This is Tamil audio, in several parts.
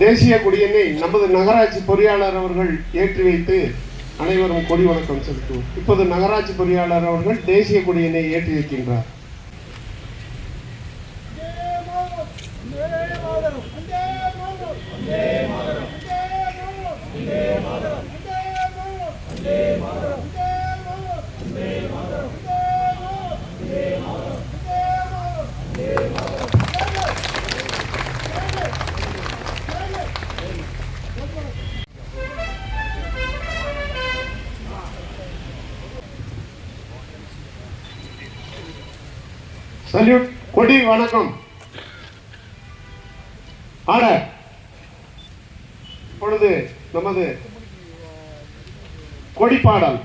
தேசிய கொடியினை நமது நகராட்சி பொறியாளர் அவர்கள் ஏற்றி வைத்து அனைவரும் கொடி வணக்கம் செலுத்துவோம். இப்போது நகராட்சி பொறியாளர் அவர்கள் தேசிய கொடியினை ஏற்றி வைக்கின்றார். வணக்கம். ஆர்டர் இப்பொழுது நமது கொடிப்பாடல்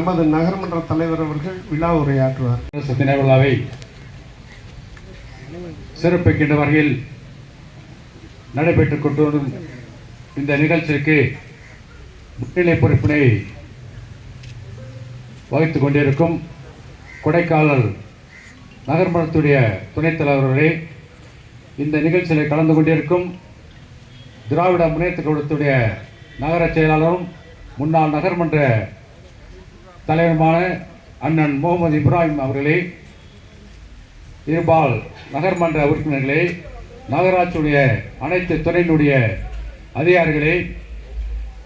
நமது நகர்மன்ற தலைவர் அவர்கள் விழா உரையாற்றுவார். தின விழாவை சிறப்பிக்கின்ற வகையில் நடைபெற்றுக் கொண்டு இந்த நிகழ்ச்சிக்கு முன்னிலை பொறுப்பினை வகித்துக் கொண்டிருக்கும் கொடைக்கானல் நகர்மன்றத்துடைய துணைத் தலைவர்களே இந்த நிகழ்ச்சியில் கலந்து கொண்டிருக்கும் திராவிட முன்னேற்ற கழகத்துடைய நகர செயலாளரும் முன்னாள் நகர்மன்ற தலைவருமான அண்ணன் முகமது இப்ராஹிம் அவர்களே இருபால் நகர்மன்ற உறுப்பினர்களே நகராட்சியுடைய அனைத்து துறையினுடைய அதிகாரிகளே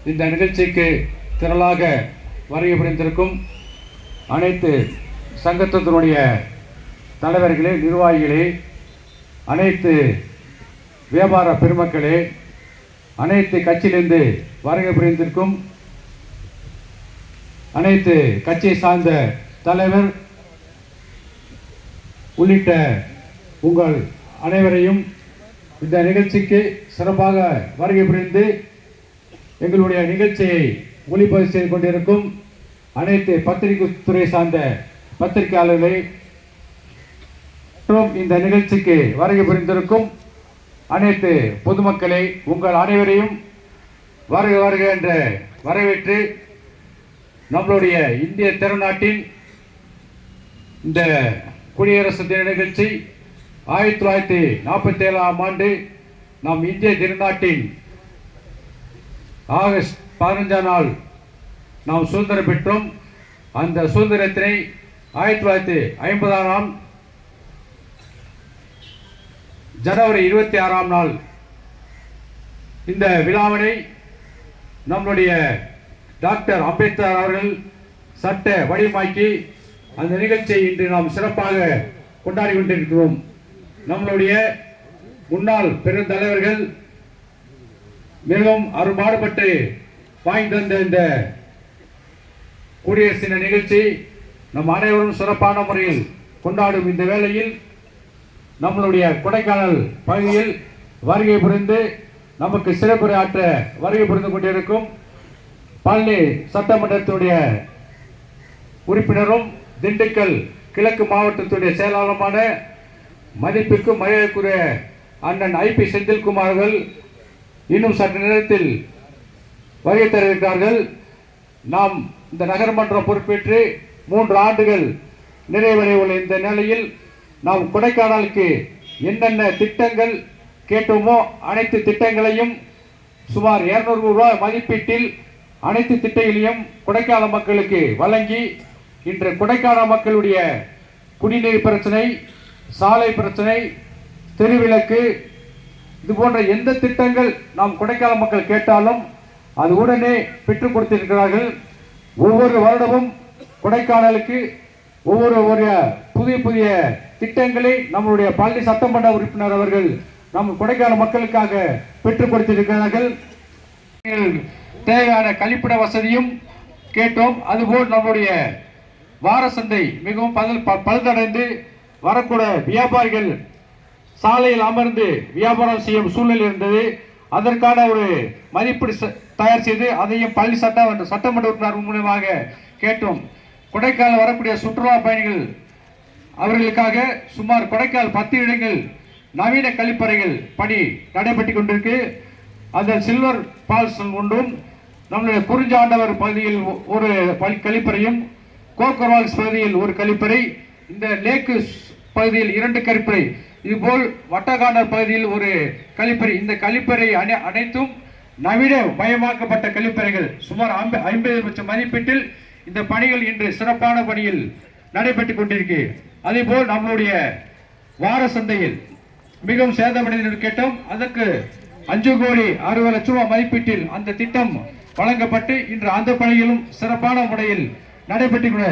இந்த நிகழ்ச்சிக்கு திரளாக வருகை புரிந்திருக்கும் அனைத்து சங்கத்தினுடைய தலைவர்களே நிர்வாகிகளே அனைத்து வியாபார பெருமக்களே அனைத்து கட்சியிலிருந்து வருகை புரிந்திருக்கும் அனைத்து கட்சியை சார்ந்த தலைவர் உள்ளிட்ட உங்கள் அனைவரையும் இந்த நிகழ்ச்சிக்கு சிறப்பாக வருகை புரிந்து எங்களுடைய நிகழ்ச்சியை ஒளிப்பதிவு செய்து கொண்டிருக்கும் அனைத்து பத்திரிகை துறை சார்ந்த பத்திரிகையாளர்களை மற்றும் இந்த நிகழ்ச்சிக்கு வருகை புரிந்திருக்கும் அனைத்து பொதுமக்களை உங்கள் அனைவரையும் வருக வருக என்ற வரவேற்று நம்மளுடைய இந்திய திருநாட்டின் இந்த குடியரசு தின நிகழ்ச்சி ஆயிரத்தி தொள்ளாயிரத்தி நாற்பத்தி ஏழாம் ஆண்டு நம் இந்திய திருநாட்டின் ஆகஸ்ட் பதினஞ்சாம் நாள் நாம் சுதந்திரம் பெற்றோம். அந்த சுதந்திரத்தினை ஆயிரத்தி தொள்ளாயிரத்தி ஐம்பதாம் ஆம் ஜனவரி இருபத்தி ஆறாம் நாள் இந்த விழாவினை நம்மளுடைய டாக்டர் அம்பேத்கர் அவர்கள் சட்ட வடிவமாக்கி அந்த நிகழ்ச்சியை இன்று நாம் சிறப்பாக கொண்டாடி கொண்டிருக்கிறோம். நம்மளுடைய முன்னாள் பெருந்தலைவர்கள் மிகவும் அரும்பாடுபட்டு வாங்கி தந்த இந்த குடியரசு தின நிகழ்ச்சி நம் அனைவரும் சிறப்பான முறையில் கொண்டாடும் இந்த வேளையில் நம்மளுடைய கொடைக்கானல் பகுதியில் வருகை புரிந்து நமக்கு சிறப்புரையாற்ற வருகை புரிந்து கொண்டிருக்கும் பழனி சட்டமன்றத்துடைய உறுப்பினரும் திண்டுக்கல் கிழக்கு மாவட்டத்துடைய செயலாளருமான மதிப்பிற்கு மரியாதைக்குரிய அண்ணன் ஐ பி செந்தில்குமார் அவர்கள் இன்னும் சற்று நேரத்தில் வருகை தர நாம் இந்த நகர்மன்றம் பொறுப்பேற்று மூன்று ஆண்டுகள் நிறைவடைய உள்ள இந்த நிலையில் நாம் கொடைக்கானலுக்கு என்னென்ன திட்டங்கள் கேட்டோமோ அனைத்து திட்டங்களையும் சுமார் 200 ரூபாய் மதிப்பீட்டில் அனைத்து திட்டங்களையும் கொடைக்கானல் மக்களுக்கு வழங்கி இன்று கொடைக்கானல் மக்களுடைய குடிநீர் பிரச்சனை சாலை பிரச்சனை தெருவிளக்கு இது போன்ற எந்த திட்டங்கள் நாம் கொடைக்கால மக்கள் கேட்டாலும் அது உடனே பெற்றுக் கொடுத்திருக்கிறார்கள். ஒவ்வொரு வருடமும் கொடைக்கானலுக்கு ஒவ்வொரு ஒரு புதிய புதிய திட்டங்களை நம்மளுடைய பள்ளி சட்டமன்ற உறுப்பினர் அவர்கள் நம் கொடைக்கான மக்களுக்காக பெற்றுக் கொடுத்திருக்கிறார்கள். தேவையான கழிப்பிட வசதியும் கேட்டோம். அதுபோல் நம்முடைய வார சந்தை மிகவும் பதல் ப- பழுதடைந்து வரக்கூடிய வியாபாரிகள் சாலையில் அமர்ந்து வியாபாரம் செய்யும் சூழ்நிலை இருந்தது. அதற்கான ஒரு மதிப்பீடு ச- தயார் செய்து அதையும் பள்ளி சட்டம் சட்டமன்ற உறுப்பினர் மூலமாக கேட்டோம். கொடைக்கால் வரக்கூடிய சுற்றுலா பயணிகள் அவர்களுக்காக சுமார் கொடைக்கால் பத்து இடங்கள் நவீன கழிப்பறைகள் பணி நடைபெற்று கொண்டிருக்கு. அந்த சில்வர் பால்ஸ் ஒன்றும் நம்முடைய குறிஞ்சாண்டவர் பகுதியில் ஒரு கழிப்பறையும் கோக்கர்வால்ஸ் பகுதியில் ஒரு கழிப்பறை இந்த லேக்கு பகுதியில் இரண்டு கழிப்பறை. இதுபோல் வட்டகாண்டர் பகுதியில் ஒரு கழிப்பறை. இந்த கழிப்பறை அனை- அனைத்தும் நவீன மயமாக்கப்பட்ட கழிப்பறைகள். சுமார் ஐம்ப- ஐம்பது லட்சம் மதிப்பீட்டில் இந்த பணிகள் இன்று சிறப்பான பணியில் நடைபெற்றுக் கொண்டிருக்கு. அதேபோல் நம்மளுடைய வார சந்தையில் மிகவும் சேதமடைந்து கேட்டோம். அதற்கு அஞ்சு கோடி அறுபது லட்சம் ரூபாய் மதிப்பீட்டில் அந்த திட்டம் வழங்கப்பட்டு இன்று அந்த பணிகளும் சிறப்பான முறையில் நடைபெற்று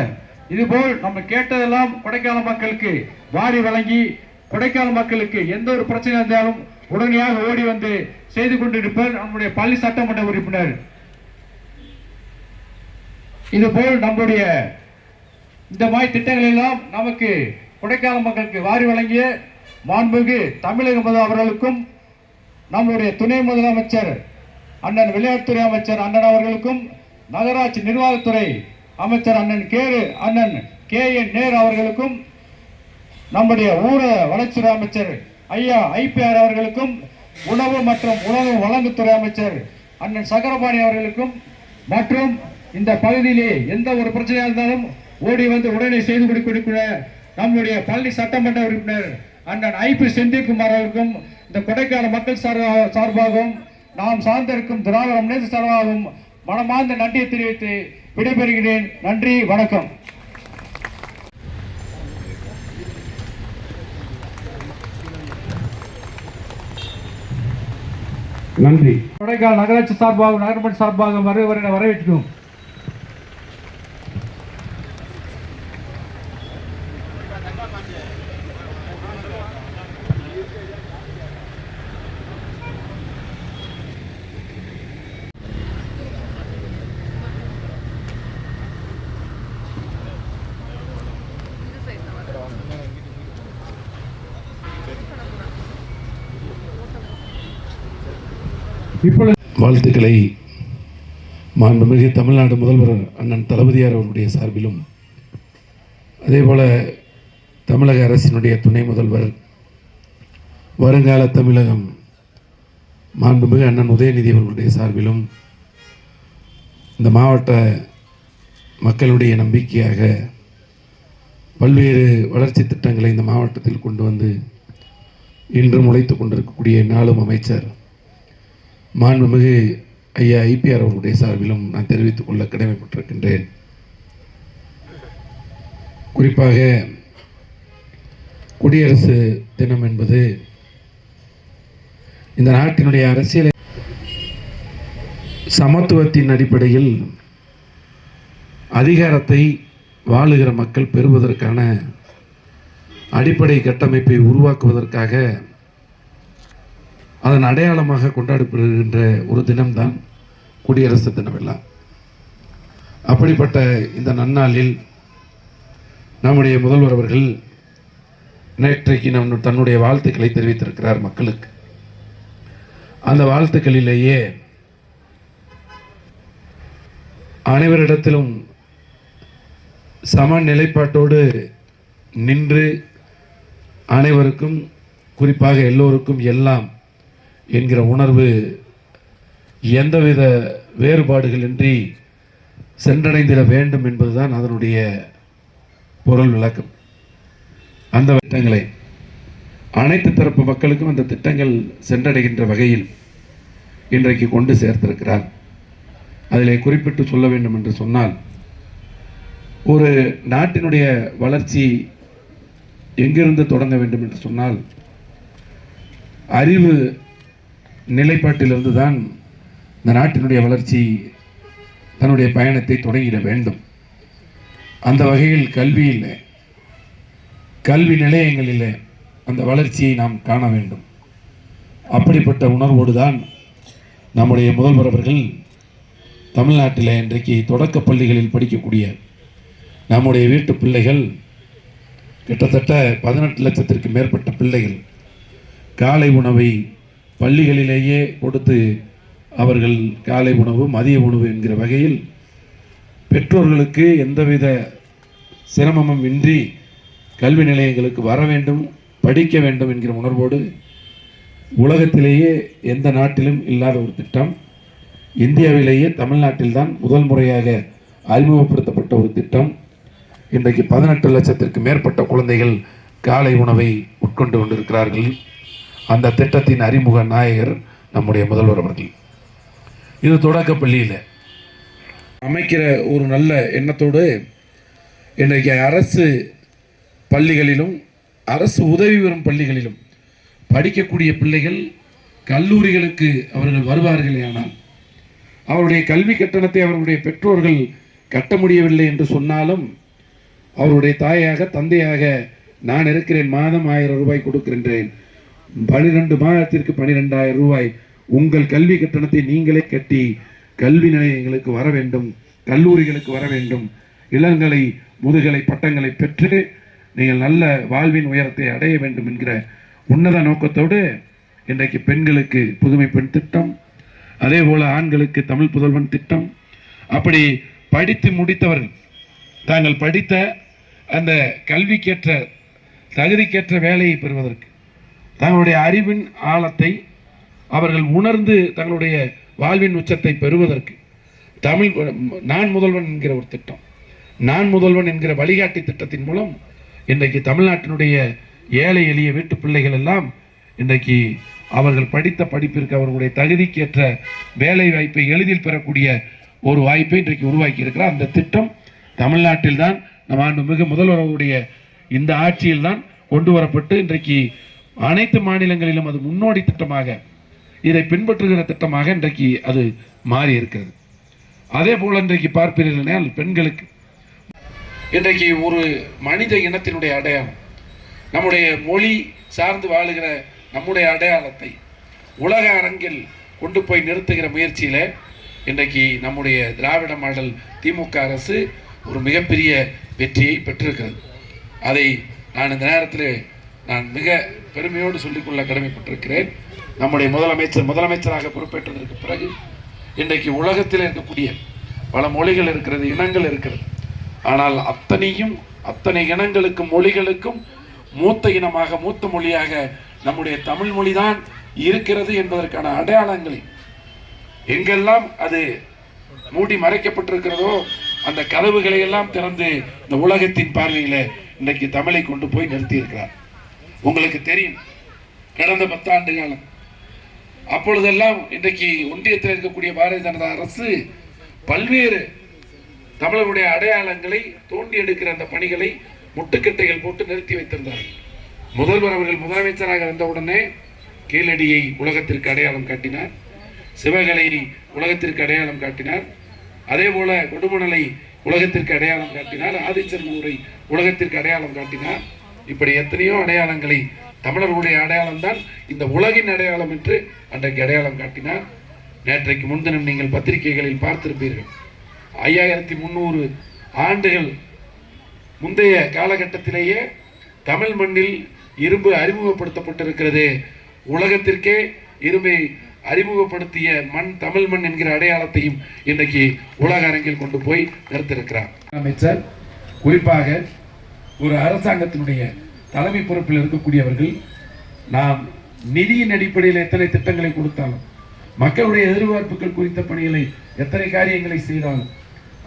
இதுபோல் நம்ம கேட்டதெல்லாம் கொடைக்கானல் மக்களுக்கு வாரி வழங்கி கொடைக்கானல் மக்களுக்கு எந்த ஒரு பிரச்சனை இருந்தாலும் உடனடியாக ஓடி வந்து செய்து கொண்டிருப்பார் நம்முடைய பள்ளி சட்டமன்ற உறுப்பினர். இதுபோல் நம்முடைய இந்த மாதிரி திட்டங்கள் எல்லாம் நமக்கு கொடைக்கானல் மக்களுக்கு வாரி வழங்கிய மாண்புமிகு தமிழக முதல்வர் அவர்களுக்கும் நம்முடைய துணை முதலமைச்சர் அண்ணன் விளையாட்டுத்துறை அமைச்சர் அண்ணன் அவர்களுக்கும் நகராட்சி நிர்வாகத்துறை அமைச்சர் அண்ணன் கேரு அண்ணன் கே என் நேர் அவர்களுக்கும் நம்முடைய ஊர வளர்ச்சித்துறை அமைச்சர் ஐயா ஐபிஆர் அவர்களுக்கும் உணவு மற்றும் உணவு வழங்குத்துறை அமைச்சர் அண்ணன் சகரபாணி அவர்களுக்கும் மற்றும் இந்த பகுதியிலே எந்த ஒரு பிரச்சனையாக இருந்தாலும் ஓடி வந்து உடனே செய்து கொடுக்கிற நம்முடைய பள்ளி சட்டமன்ற உறுப்பினர் அண்ணன் ஐபி செந்தில்குமார் அவருக்கும் இந்த கொடைக்கானல் மக்கள் சார்பா- சார்பாகவும் நாம் சார்ந்திருக்கும் திராவிட முன்னேற்ற சார்பாகவும் மனமார்ந்த நன்றியை தெரிவித்து விடைபெறுகிறேன். நன்றி வணக்கம். நன்றி. கொடைக்கானல் நகராட்சி சார்பாக நகர்மன்ற சார்பாக வருவரை வரவேற்கிறோம். இப்பொழுது வாழ்த்துக்களை மாண்புமிகு தமிழ்நாடு முதல்வர் அண்ணன் தளபதியார் அவருடைய சார்பிலும் அதேபோல் தமிழக அரசினுடைய துணை முதல்வர் வருங்கால தமிழகம் மாண்புமிகு அண்ணன் உதயநிதி அவர்களுடைய சார்பிலும் இந்த மாவட்ட மக்களுடைய நம்பிக்கையாக பல்வேறு வளர்ச்சி திட்டங்களை இந்த மாவட்டத்தில் கொண்டு வந்து இன்று முளைத்து கொண்டிருக்கக்கூடிய நாளும் அமைச்சர் மாண்புமிகு ஐயா ஐபிஆர் அவர்களுடைய சார்பிலும் நான் தெரிவித்துக் கொள்ள கடமைப்பட்டிருக்கின்றேன். குறிப்பாக குடியரசு தினம் என்பது இந்த நாட்டினுடைய அரசியலை சமத்துவத்தின் அடிப்படையில் அதிகாரத்தை வாழுகிற மக்கள் பெறுவதற்கான அடிப்படை கட்டமைப்பை உருவாக்குவதற்காக அதன் அடையாளமாக கொண்டாடப்படுகின்ற ஒரு தினம்தான் குடியரசு தினமெல்லாம் அப்படிப்பட்ட இந்த நன்னாளில் நம்முடைய முதல்வர் அவர்கள் நேற்றைக்கு நம் தன்னுடைய வாழ்த்துக்களை தெரிவித்திருக்கிறார் மக்களுக்கு. அந்த வாழ்த்துக்களிலேயே அனைவரிடத்திலும் சம நிலைப்பாட்டோடு நின்று அனைவருக்கும் குறிப்பாக எல்லோருக்கும் எல்லாம் என்கிற உணர்வு எந்தவித வேறுபாடுகளின்றி சென்றடைந்திட வேண்டும் என்பதுதான் அதனுடைய பொருள் விளக்கம். அந்த திட்டங்களை அனைத்து தரப்பு மக்களுக்கும் அந்த திட்டங்கள் சென்றடைகின்ற வகையில் இன்றைக்கு கொண்டு சேர்த்திருக்கிறார். அதிலே குறிப்பிட்டு சொல்ல வேண்டும் என்று சொன்னால் ஒரு நாட்டினுடைய வளர்ச்சி எங்கிருந்து தொடங்க வேண்டும் என்று சொன்னால் அறிவு நிலைப்பாட்டிலிருந்து தான் இந்த நாட்டினுடைய வளர்ச்சி தன்னுடைய பயணத்தை தொடங்கிட வேண்டும். அந்த வகையில் கல்வியில் கல்வி நிலையங்களில் அந்த வளர்ச்சியை நாம் காண வேண்டும். அப்படிப்பட்ட உணர்வோடு தான் நம்முடைய முதல்வர் அவர்கள் தமிழ்நாட்டில் இன்றைக்கு தொடக்கப் பள்ளிகளில் படிக்கக்கூடிய நம்முடைய வீட்டு பிள்ளைகள் கிட்டத்தட்ட பதினெட்டு லட்சத்திற்கு மேற்பட்ட பிள்ளைகள் காலை உணவை பள்ளிகளிலேயே கொடுத்து அவர்கள் காலை உணவு மதிய உணவு என்கிற வகையில் பெற்றோர்களுக்கு எந்தவித சிரமமும் இன்றி கல்வி நிலையங்களுக்கு வர வேண்டும் படிக்க வேண்டும் என்கிற உணர்வோடு உலகத்திலேயே எந்த நாட்டிலும் இல்லாத ஒரு திட்டம். இந்தியாவிலேயே தமிழ்நாட்டில்தான் முதல் முறையாக அறிமுகப்படுத்தப்பட்ட ஒரு திட்டம். இன்றைக்கு பதினெட்டு லட்சத்திற்கு மேற்பட்ட குழந்தைகள் காலை உணவை உட்கொண்டு கொண்டிருக்கிறார்கள். அந்த திட்டத்தின் அறிமுக நாயகர் நம்முடைய முதல்வர் அவர்கள். இது தொடக்க பள்ளியில். அமைக்கிற ஒரு நல்ல எண்ணத்தோடு இன்றைக்கு அரசு பள்ளிகளிலும் அரசு உதவி பெறும் பள்ளிகளிலும் படிக்கக்கூடிய பிள்ளைகள் கல்லூரிகளுக்கு அவர்கள் வருவார்களே ஆனால் அவருடைய கல்வி கட்டணத்தை அவர்களுடைய பெற்றோர்கள் கட்ட முடியவில்லை என்று சொன்னாலும் அவருடைய தாயாக தந்தையாக நான் இருக்கிறேன் மாதம் ஆயிரம் ரூபாய் கொடுக்கின்றேன் பனிரெண்டு மாதத்திற்கு பனிரெண்டாயிரம் ரூபாய். உங்கள் கல்வி கட்டணத்தை நீங்களே கட்டி கல்வி நிலையங்களுக்கு வர வேண்டும் கல்லூரிகளுக்கு வர வேண்டும். இளங்கலை முதுகலை பட்டங்களை பெற்று நீங்கள் நல்ல வாழ்வின் உயரத்தை அடைய வேண்டும் என்கிற உன்னத நோக்கத்தோடு இன்றைக்கு பெண்களுக்கு புதுமை பெண் திட்டம் அதே போல் ஆண்களுக்கு தமிழ் புதல்வன் திட்டம். அப்படி படித்து முடித்தவர்கள் தாங்கள் படித்த அந்த கல்விக்கேற்ற தகுதிக்கேற்ற வேலையை பெறுவதற்கு தங்களுடைய அறிவின் ஆழத்தை அவர்கள் உணர்ந்து தங்களுடைய வாழ்வின் உச்சத்தை பெறுவதற்கு. தமிழ் நான் முதல்வன் என்கிற ஒரு திட்டம். நான் முதல்வன் என்கிற வழிகாட்டி திட்டத்தின் மூலம் இன்றைக்கு தமிழ்நாட்டினுடைய ஏழை எளிய வீட்டு பிள்ளைகள் எல்லாம் இன்றைக்கு அவர்கள் படித்த படிப்பிற்கு அவர்களுடைய தகுதிக்கேற்ற வேலை வாய்ப்பை எளிதில் பெறக்கூடிய ஒரு வாய்ப்பை இன்றைக்கு உருவாக்கி இருக்கிறார். அந்த திட்டம் தமிழ்நாட்டில் தான் நம் ஆண்டுமிகு முதல்வர் அவருடைய இந்த ஆட்சியில் தான் கொண்டு வரப்பட்டு இன்றைக்கு அனைத்து மாநிலங்களிலும் அது முன்னோடி திட்டமாக இதை பின்பற்றுகிற திட்டமாக இன்றைக்கு அது மாறி இருக்கிறது அதே போல இன்றைக்கு பார்ப்பீர்கள் பெண்களுக்கு இன்றைக்கு ஒரு மனித இனத்தினுடைய அடையாளம் நம்முடைய மொழி சார்ந்து வாழுகிற நம்முடைய அடையாளத்தை உலக அரங்கில் கொண்டு போய் நிறுத்துகிற முயற்சியில் இன்றைக்கு நம்முடைய திராவிட மாடல் திமுக அரசு ஒரு மிகப்பெரிய வெற்றியை பெற்றிருக்கிறது. அதை நான் இந்த நேரத்தில் நான் மிக பெருமையோடு சொல்லிக்கொள்ள கடமைப்பட்டிருக்கிறேன். நம்முடைய முதலமைச்சர் முதலமைச்சராக பொறுப்பேற்றதற்கு பிறகு இன்றைக்கு உலகத்தில் இருக்கக்கூடிய பல மொழிகள் இருக்கிறது இனங்கள் இருக்கிறது. ஆனால் அத்தனையும் அத்தனை இனங்களுக்கும் மொழிகளுக்கும் மூத்த இனமாக மூத்த மொழியாக நம்முடைய தமிழ் மொழிதான் இருக்கிறது என்பதற்கான அடையாளங்களை எங்கெல்லாம் அது மூடி மறைக்கப்பட்டிருக்கிறதோ அந்த கதவுகளை எல்லாம் திறந்து இந்த உலகத்தின் பார்வையில் இன்றைக்கு தமிழை கொண்டு போய் நிறுத்தி இருக்கிறார் உங்களுக்கு தெரியும் கடந்த பத்தாண்டு காலம். அப்பொழுதெல்லாம் இன்றைக்கு ஒன்றியத்தில் இருக்கக்கூடிய பாரதிய ஜனதா அரசு பல்வேறு தமிழருடைய அடையாளங்களை தோண்டி எடுக்கிற அந்த பணிகளை முட்டுக்கட்டைகள் போட்டு நிறுத்தி வைத்திருந்தார்கள். முதல்வர் அவர்கள் முதலமைச்சராக வந்தவுடனே கீழடியை உலகத்திற்கு அடையாளம் காட்டினார். சிவகலை உலகத்திற்கு அடையாளம் காட்டினார். அதே போல கொடுமணலை உலகத்திற்கு அடையாளம் காட்டினார். ஆதிச்சநல்லூரை உலகத்திற்கு அடையாளம் காட்டினார். இப்படி எத்தனையோ அடையாளங்களை தமிழர்களுடைய அடையாளம் தான் இந்த உலகின் அடையாளம் என்று அன்றைக்கு அடையாளம் காட்டினார். நேற்றைக்கு முன்தினம் நீங்கள் பத்திரிகைகளில் பார்த்திருப்பீர்கள். ஐயாயிரத்தி முந்நூறு ஆண்டுகள் முந்தைய காலகட்டத்திலேயே தமிழ் மண்ணில் இரும்பு அறிமுகப்படுத்தப்பட்டிருக்கிறது. உலகத்திற்கே இரும்பை அறிமுகப்படுத்திய மண் தமிழ் மண் என்கிற அடையாளத்தையும் இன்றைக்கு உலக அரங்கில் கொண்டு போய் நிறுத்திருக்கிறார் அமைச்சர் குறிப்பாக ஒரு அரசாங்கத்தினுடைய தலைமை பொறுப்பில் இருக்கக்கூடியவர்கள் நாம் நிதியின் அடிப்படையில் எத்தனை திட்டங்களை கொடுத்தாலும் மக்களுடைய எதிர்பார்ப்புகள் குறித்த பணிகளை எத்தனை காரியங்களை செய்தாலும்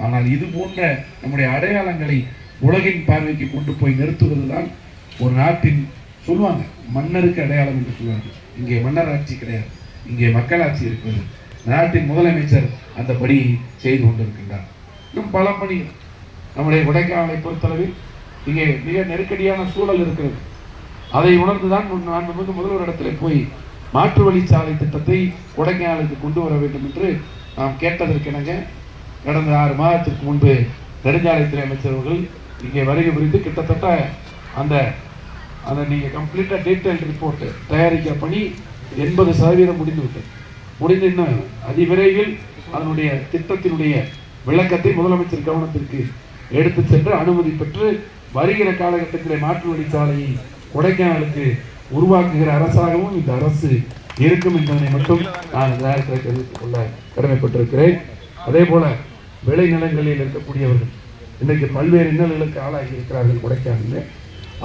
ஆனால் இது போன்ற நம்முடைய அடையாளங்களை உலகின் பார்வைக்கு கொண்டு போய் நிறுத்துவதுதான் ஒரு நாட்டின் சொல்லுவாங்க மன்னருக்கு அடையாளம் என்று சொல்லுவாங்க. இங்கே மன்னர் ஆட்சி கிடையாது இங்கே மக்களாட்சி இருக்கிறது. நாட்டின் முதலமைச்சர் அந்த பணியை செய்து கொண்டிருக்கின்றார். இன்னும் பல பணிகள். நம்முடைய கொடைக்கானலை பொறுத்தளவில் இங்கே மிக நெருக்கடியான சூழல் இருக்கிறது. அதை உணர்ந்துதான் நான் வந்து முதல்வர் இடத்துல போய் மாற்று வழிச்சாலை திட்டத்தை கொடைக்கானலுக்கு கொண்டு வர வேண்டும் என்று நாம் கேட்டதற்கிணங்க கடந்த ஆறு மாதத்திற்கு முன்பு நெடுஞ்சாலைத்துறை அமைச்சர்கள் இங்கே வருகை புரிந்து கிட்டத்தட்ட அந்த அந்த நீங்கள் கம்ப்ளீட்டாக டீட்டெயில் ரிப்போர்ட்டு தயாரிக்கிற பணி எண்பது சதவீதம் முடிந்துவிட்டது. முடிந்து இன்னும் அதிவிரைவில் அதனுடைய திட்டத்தினுடைய விளக்கத்தை முதலமைச்சர் கவனத்திற்கு எடுத்து சென்று அனுமதி பெற்று வருகிற காலகட்டத்தில் மாற்று வழிச்சாலையை கொடைக்கானலுக்கு உருவாக்குகிற அரசாகவும் இந்த அரசு இருக்கும் என்பதனை மட்டும் நான் இந்த நேரத்தில் தெரிவித்துக் கொள்ள கடமைப்பட்டிருக்கிறேன். அதே போல விளைநிலங்களில் இருக்கக்கூடியவர்கள் இன்றைக்கு பல்வேறு இன்னல்களுக்கு ஆளாகி இருக்கிறார்கள் கொடைக்கானலில்.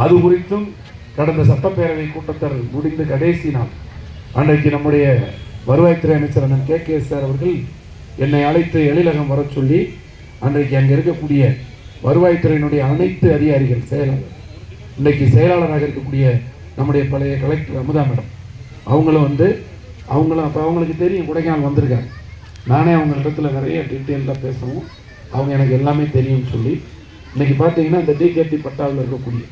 அது குறித்தும் கடந்த சட்டப்பேரவை கூட்டத்தொடர் முடிந்த கடைசி நாள் அன்றைக்கு நம்முடைய வருவாய்த்துறை அமைச்சர் அண்ணன் கே கே சார் அவர்கள் என்னை அழைத்து எழிலகம் வரச் சொல்லி அன்றைக்கு அங்கே இருக்கக்கூடிய வருவாய்த்துறையினுடைய அனைத்து அதிகாரிகள் செயலாளர் இன்றைக்கு செயலாளராக இருக்கக்கூடிய நம்முடைய பழைய கலெக்டர் அமுதா மேடம் அவங்களும் வந்து அவங்களும் அப்போ அவங்களுக்கு தெரியும் கொடைக்கானல் வந்திருக்காங்க. நானே அவங்க இடத்துல நிறைய டீட்டெயிலாக பேசவும் அவங்க எனக்கு எல்லாமே தெரியும்னு சொல்லி இன்றைக்கி பார்த்தீங்கன்னா இந்த டிகேடி பட்டாவில் இருக்கக்கூடிய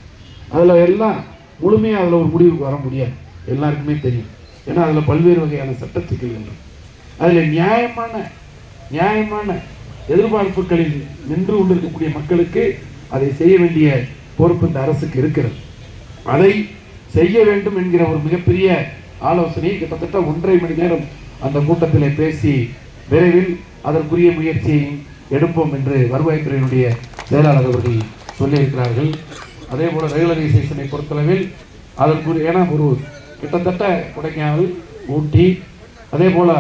அதில் எல்லாம் முழுமையாக அதில் ஒரு முடிவுக்கு வர முடியாது. எல்லாருக்குமே தெரியும். ஏன்னா அதில் பல்வேறு வகையான சட்ட சிக்கல்கள் அதில் நியாயமான நியாயமான எதிர்பார்ப்புகளில் நின்று கொண்டிருக்கக்கூடிய மக்களுக்கு அதை செய்ய வேண்டிய பொறுப்பு இந்த அரசுக்கு இருக்கிறது. அதை செய்ய வேண்டும் என்கிற ஒரு மிகப்பெரிய ஆலோசனை கிட்டத்தட்ட ஒன்றரை மணி நேரம் அந்த கூட்டத்தில் பேசி விரைவில் அதற்குரிய முயற்சியை எடுப்போம் என்று வருவாய்த்துறையினுடைய செயலாளர் அவர்கள் சொல்லியிருக்கிறார்கள். அதே போல ரெகுலரைசேஷனை பொறுத்தளவில் அதற்குரிய ஏன்னா ஒரு கிட்டத்தட்ட கொடைக்கானல் ஊட்டி அதே போல்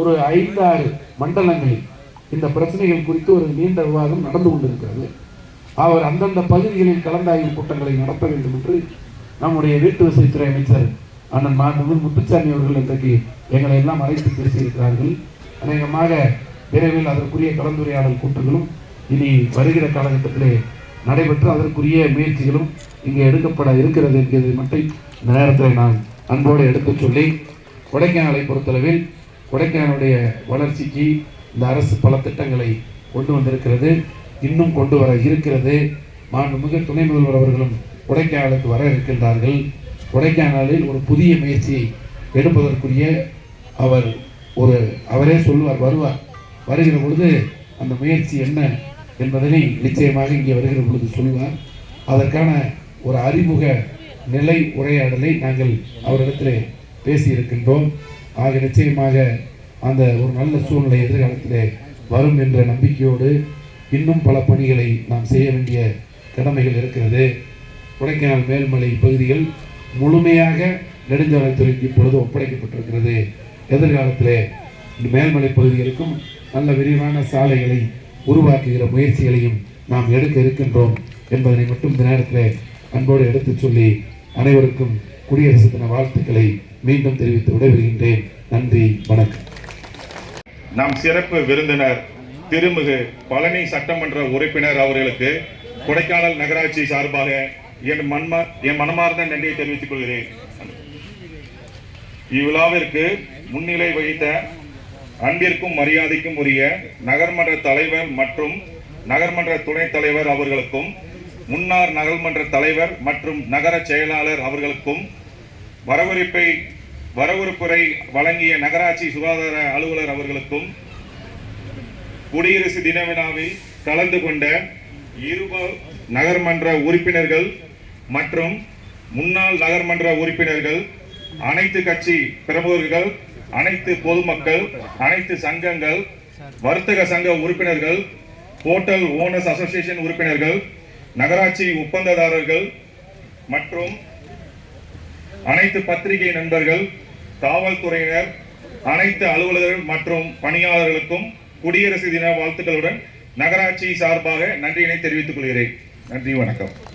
ஒரு ஐந்து ஆறு மண்டலங்களில் இந்த பிரச்சனைகள் குறித்து ஒரு நீண்ட விவாதம் நடந்து கொண்டிருக்கிறது. அவர் அந்தந்த பகுதிகளில் கலந்தாய்வு கூட்டங்களை நடத்த வேண்டும் என்று நம்முடைய வீட்டு வசதித்துறை அமைச்சர் அண்ணன் மாண்புமிகு முத்துச்சாமி அவர்கள் இன்றைக்கு எங்களை எல்லாம் அழைத்து பேசியிருக்கிறார்கள். அநேகமாக விரைவில் அதற்குரிய கலந்துரையாடல் கூட்டங்களும் இனி வருகிற காலகட்டத்திலே நடைபெற்று அதற்குரிய முயற்சிகளும் இங்கே எடுக்கப்பட இருக்கிறது என்கிறது மட்டும் இந்த நேரத்தில் நான் அன்போடு எடுத்துச் சொல்லி கொடைக்கானலை பொறுத்தளவில் கொடைக்கானலுடைய வளர்ச்சிக்கு இந்த அரசு பல திட்டங்களை கொண்டு வந்திருக்கிறது இன்னும் கொண்டு வர இருக்கிறது. மாண்புமிகு துணை முதல்வர் அவர்களும் கொடைக்கானலுக்கு வர இருக்கின்றார்கள். கொடைக்கானலில் ஒரு புதிய முயற்சியை எடுப்பதற்குரிய அவர் ஒரு அவரே சொல்வார் வருவார். வருகிற பொழுது அந்த முயற்சி என்ன என்பதனை நிச்சயமாக இங்கே வருகிற பொழுது சொல்வார். அதற்கான ஒரு அறிமுக நிலை உரையாடலை நாங்கள் அவரிடத்தில் பேசியிருக்கின்றோம். ஆக நிச்சயமாக அந்த ஒரு நல்ல சூழ்நிலை எதிர்காலத்திலே வரும் என்ற நம்பிக்கையோடு இன்னும் பல பணிகளை நாம் செய்ய வேண்டிய கடமைகள் இருக்கிறது. கொடைக்கானல் மேல்மலை பகுதிகள் முழுமையாக நெடுஞ்சாலைத்துறைக்கு இப்பொழுது ஒப்படைக்கப்பட்டிருக்கிறது. எதிர்காலத்தில் மேல்மலை பகுதிகளுக்கும் நல்ல விரிவான சாலைகளை உருவாக்குகிற முயற்சிகளையும் நாம் எடுக்க இருக்கின்றோம் என்பதனை மட்டும் இந்த நேரத்தில் அன்போடு எடுத்துச் சொல்லி அனைவருக்கும் குடியரசு தின வாழ்த்துக்களை மீண்டும் தெரிவித்து விடைபெறுகின்றேன். நன்றி வணக்கம். நம் சிறப்பு விருந்தினர் திருமிகு பழனி சட்டமன்ற உறுப்பினர் அவர்களுக்கு கொடைக்கானல் நகராட்சி சார்பாக என் மன்ம என் மனமார்ந்த நன்றியை தெரிவித்துக் கொள்கிறேன். இவ்விழாவிற்கு முன்னிலை வகித்த அன்பிற்கும் மரியாதைக்கும் உரிய நகர்மன்ற தலைவர் மற்றும் நகர்மன்ற துணைத் தலைவர் அவர்களுக்கும் முன்னாள் நகர்மன்ற தலைவர் மற்றும் நகர செயலாளர் அவர்களுக்கும் வரவேற்பை வரவுறுப்புரை வழங்கிய நகராட்சி சுகாதார அலுவலர் அவர்களுக்கும் குடியரசு தின விழாவில் கலந்து கொண்ட இருப நகர்மன்ற உறுப்பினர்கள் மற்றும் முன்னாள் நகர்மன்ற உறுப்பினர்கள் அனைத்து கட்சி பிரமுகர்கள் அனைத்து பொதுமக்கள் அனைத்து சங்கங்கள் வர்த்தக சங்க உறுப்பினர்கள் ஹோட்டல் ஓனர்ஸ் அசோசியேஷன் உறுப்பினர்கள் நகராட்சி ஒப்பந்ததாரர்கள் மற்றும் அனைத்து பத்திரிகை நண்பர்கள் காவல்துறையினர் அனைத்து அலுவலர்கள் மற்றும் பணியாளர்களுக்கும் குடியரசு தின வாழ்த்துக்களுடன் நகராட்சி சார்பாக நன்றியினை தெரிவித்துக் கொள்கிறேன். நன்றி வணக்கம்.